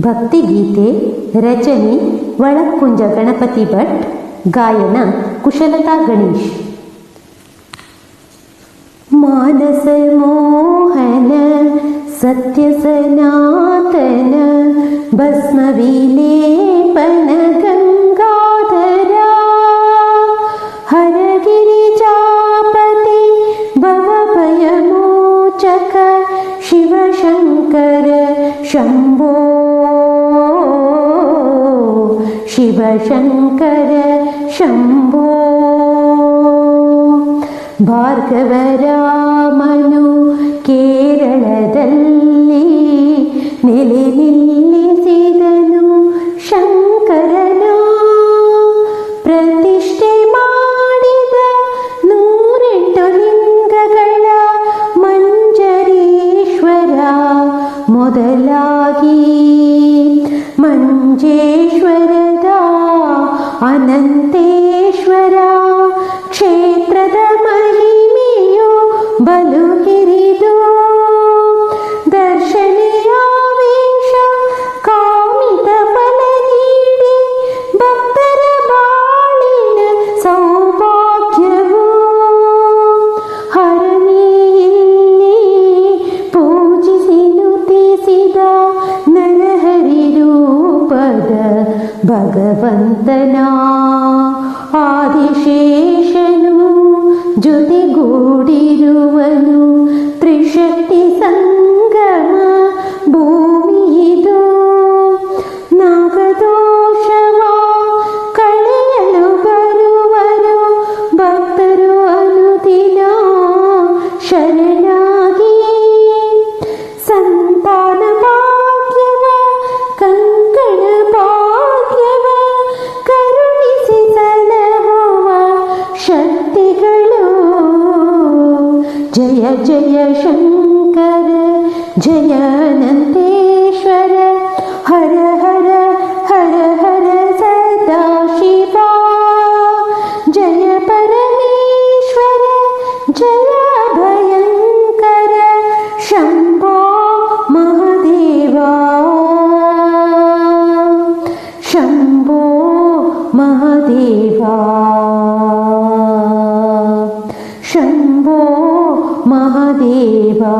ಭಕ್ತಿಗೀತೆ ರಚನೆ ಒಳಕ್ಕುಂಜ ಗಣಪತಿ ಭಟ್ ಗಾಯನ ಕುಶಲತಾ ಗಣೇಶ್ ಮಾನಸ ಮೋಹನ ಸತ್ಯ ಸನಾತನ ಭಸ್ಮ ವಿಲೇಪನ ಗಂಗಾಧರ ಹರಗಿರಿಜಾಪತಿ ಭವಭಯಮೋಚಕ ಶಿವಶಂಕರ ಶಂಭೋ ಶಿವಶಂಕರ ಶಂಭೋ ಭಾರ್ಗವರಾಮನು ಕೇರಳದಲ್ಲಿ ನೆಲೆ ನಿಲ್ಲಿಸಿದನು अनन्तेश्वरदा अनन्तेश्वरा ಭಗವಂತನ ಆದಿಶೇಷನು ಜೊತೆಗೂಡಿರುವನು. जय जय शङ्कर जय नन्तेश्वर हर हर हर हर सदाशिवा जय परमेश्वर जय भयङ्कर शम्भो महादेवा। शम्भो महादेवा। शम्भो মহাদেবা।